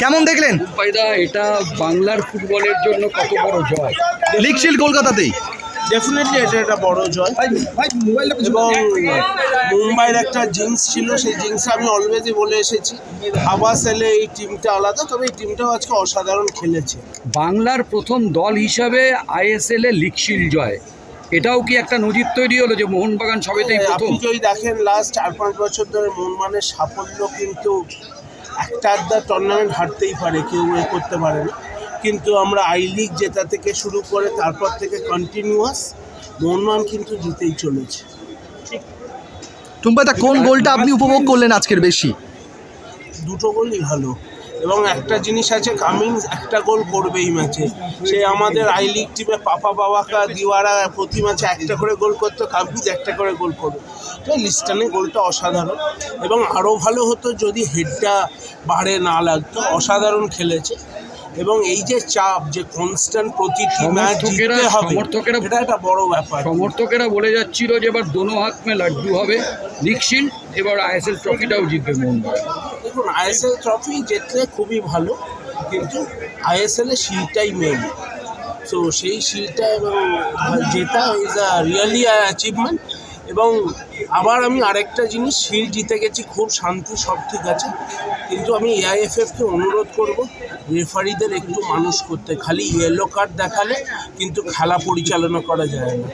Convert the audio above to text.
কেমন দেখলেন? এটা বাংলার ফুটবলের জন্য কত বড় জয়। লিগ শিল্ড কলকাতাতেই। ডেফিনেটলি এটা একটা বড় জয়। এবং মুম্বাইয়ের একটা জিন্স ছিল সেই জিন্স আমি অলওয়েজই বলে এসেছি আবাস এলে এই টিমটা আলাদা তবে এই টিমটাও আজকে অসাধারণ খেলেছে। বাংলার প্রথম দল হিসাবে আইএসএল এ লিগ শিল্ড জয়। এটাও কি একটা নজির তৈরি হলো যে মোহনবাগান সবেতেই প্রথম? আপনি যদি দেখেন লাস্ট চার পাঁচ বছর ধরে মোহনবাগানের সাফল্য কিন্তু একটা আধটা টুর্নামেন্ট হারতেই পারে কেউ এ করতে পারে না। কিন্তু আমরা আই লিগ জেতা থেকে শুরু করে তারপর থেকে কন্টিনিউয়াস মনমান কিন্তু জিতেই চলেছে। ঠিক। টুম্পাদা কোন গোলটা আপনি উপভোগ করলেন আজকের বেশি? দুটো গোলই ভালো। এবং একটা জিনিস আছে কামিংস একটা গোল করবে এই ম্যাচে। সে আমাদের আই লিগ টিমে পাপা বাবাকা, দিওয়ারা প্রতি ম্যাচে একটা করে গোল করতো কামিংস একটা করে গোল করবে। তো লিস্টানে গোলটা অসাধারণ। এবং আরও ভালো হতো যদি হেডটা বাড়ে না লাগতো, অসাধারণ খেলেছে। এবং এই যে চাপ যে কনস্ট্যান্ট প্রতিটি ম্যাচ সমর্থকেরা- জিততে হবে সমর্থকেরা- এটা একটা বড় ব্যাপার। সমর্থকেরা বলে যাচ্ছিল যে এবার দোনো হাত মে লাড্ডু হবে। শিল্ড এবার আইএসএল ট্রফিটাও জিতবে মোহনবাগান দেখুন আইএসএল ট্রফি জিতলে খুবই ভালো কিন্তু আইএসএল এর শিলটাই মেন তো সেই শিলটা এবং জেতা ইজ আ রিয়েলি অ্যাচিভমেন্ট এবং আবার আমি আরেকটা জিনিস শিল জিতে গেছি, খুব শান্তি, সব ঠিক আছে। কিন্তু আমি এআইএফএফকে অনুরোধ করব রেফারিদের একটু মানুষ করতে। খালি ইয়েলো কার্ড দেখালে কিন্তু খেলা পরিচালনা করা যায় না।